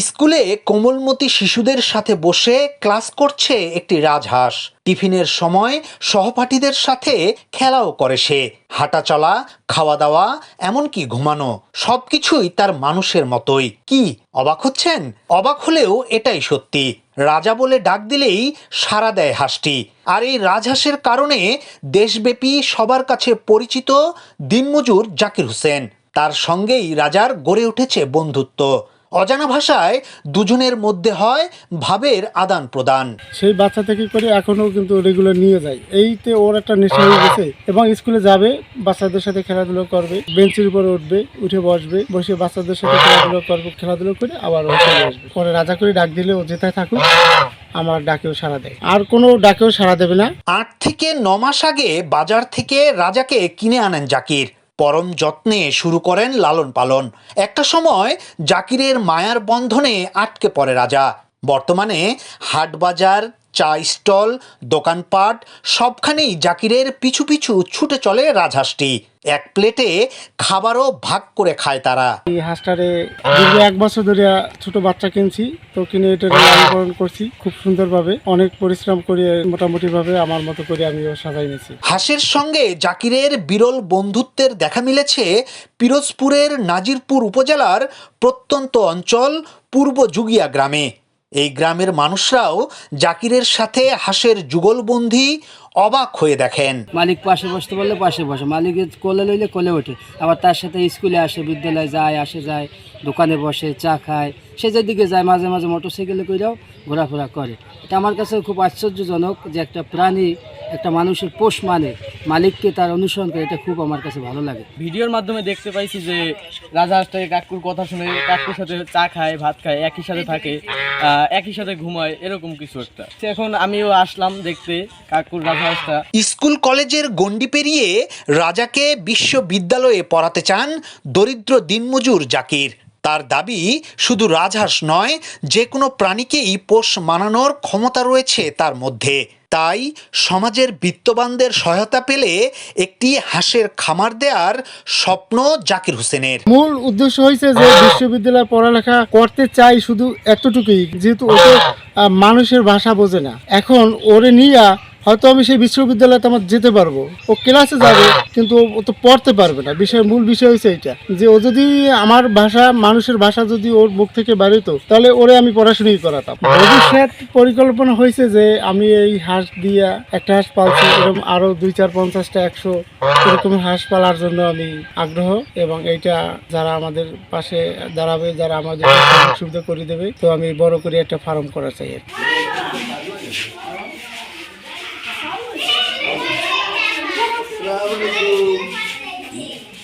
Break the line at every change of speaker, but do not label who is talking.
স্কুলে কোমলমতি শিশুদের সাথে বসে ক্লাস করছে একটি রাজহাঁস। টিফিনের সময় সহপাঠীদের সাথে খেলাও করে সে। হাঁটা চলা, খাওয়া দাওয়া, এমনকি ঘুমানো, সবকিছুই তার মানুষের মতোই। কি, অবাক হচ্ছেন? অবাক হলেও এটাই সত্যি। রাজা বলে ডাক দিলেই সাড়া দেয় হাঁসটি। আর এই রাজহাঁসের কারণে দেশব্যাপী সবার কাছে পরিচিত দিনমজুর জাকির হোসেন। তার সঙ্গেই রাজার গড়ে উঠেছে বন্ধুত্ব। অজানা ভাষায় দুজনের মধ্যে হয় ভাবের আদান প্রদান।
সেই বাচ্চা থেকে করে এখনও কিন্তু রেগুলার নিয়ে যায়। এইতে ওর একটা নেশা হয়ে গেছে এবং স্কুলে যাবে বাচ্চাদের সাথে খেলাধুলো করবে বেঞ্চের উপরে উঠবে উঠে বসবে বসে বাচ্চাদের সাথে খেলাধুলো করবে খেলাধুলো করে আবার ও চলে আসবে। পরে রাজা করে ডাক দিলে ও যেতে থাকুক আমার ডাকেও সাড়া দেয়। আর কোনো ডাকেও সাড়া দেবে না।
আট থেকে ন মাস আগে বাজার থেকে রাজাকে কিনে আনেন জাকির। পরম যত্নে শুরু করেন লালন পালন। একটা সময় জাকিরের মায়ার বন্ধনে আটকে পড়ে রাজা। বর্তমানে হাট বাজার চা স্টল দোকানপাট সবখানেই জাকিরের পিছু পিছু ছুটে চলে রাজহাঁসটি। এক প্লেটে খাবারও ভাগ করে খায় তারা।
এই হাঁসটারে দীর্ঘ এক বছর ধরে ছোট বাচ্চা কিনছি তো কিনে এটা লালন করছি খুব সুন্দরভাবে। অনেক পরিশ্রম করে মোটামুটি ভাবে আমার মতো করে আমি ও সাজাই নিয়েছি।
হাঁসের সঙ্গে জাকিরের বিরল বন্ধুত্বের দেখা মিলেছে পিরোজপুরের নাজিরপুর উপজেলার প্রত্যন্ত অঞ্চল পূর্ব জুগিয়া গ্রামে। এই গ্রামের মানুষরাও জাকিরের সাথে হাঁসের যুগলবন্দি অবাক হয়ে দেখেন।
মালিক পাশে বসতে বললে পাশে বসে, মালিকের কোলে লইলে কোলে ওঠে। আবার তার সাথে স্কুলে আসে, বিদ্যালয়ে যায়, আসে, যায়, দোকানে বসে, চা খায়। সে যেদিকে যায়, মাঝে মাঝে মোটরসাইকেলে করেও ঘোরাফেরা করে। এটা আমার কাছে খুব আশ্চর্যজনক যে একটা প্রাণী একটা মানুষের পোষ মানে। মালিককে তার অনুসরণ করে এটা খুব আমার কাছে ভালো লাগে।
ভিডিওর মাধ্যমে দেখতে পাইছি যে রাজহাঁসটাকে কাকুর কথা শুনে কাকুর সাথে চা খায় ভাত খায় একই সাথে থাকে একই সাথে ঘুমায় এরকম কিছু একটা। এখন আমিও আসলাম দেখতে কাকুর রাজহাঁসটা
স্কুল কলেজের গণ্ডি পেরিয়ে রাজাকে বিশ্ববিদ্যালয়ে পড়াতে চান দরিদ্র দিনমজুর জাকির। তার দাবি শুধু রাজহাঁস নয় যে কোনো প্রাণীকেই পোষ মানানোর ক্ষমতা রয়েছে তার মধ্যে। তাই সমাজের বিত্তবানদের সহায়তা পেলে একটি হাঁসের খামার দেওয়ার স্বপ্ন জাকির হোসেনের।
মূল উদ্দেশ্য হয়েছে যে বিশ্ববিদ্যালয়ে পড়ালেখা করতে চাই শুধু এতটুকুই যেহেতু ও তো আহ, মানুষের ভাষা বোঝে না। এখন ওরে নিয়ে হয়তো আমি সেই বিশ্ববিদ্যালয়তে আমার যেতে পারব। ও ক্লাসে যাবে, কিন্তু ও- তো পড়তে পারবে না। বিষয় মূল বিষয় হয়েছে এটা যে ও যদি আমার ভাষা, মানুষের ভাষা যদি ওর মুখ থেকে বেরোতো তাহলে ওরে আমি পড়াশুনোই করাতাম। ভবিষ্যৎ পরিকল্পনা হয়েছে যে আমি এই হাঁস দিয়ে একটা হাঁস পালছি, এরকম আরও দুই চার পঞ্চাশটা, একশো এরকম হাঁস পালার জন্য আমি আগ্রহ এবং এইটা যারা আমাদের পাশে দাঁড়াবে, যারা আমাদের সুবিধা করে দেবে, তো আমি বড় করে একটা ফার্ম করা চাই আর কি।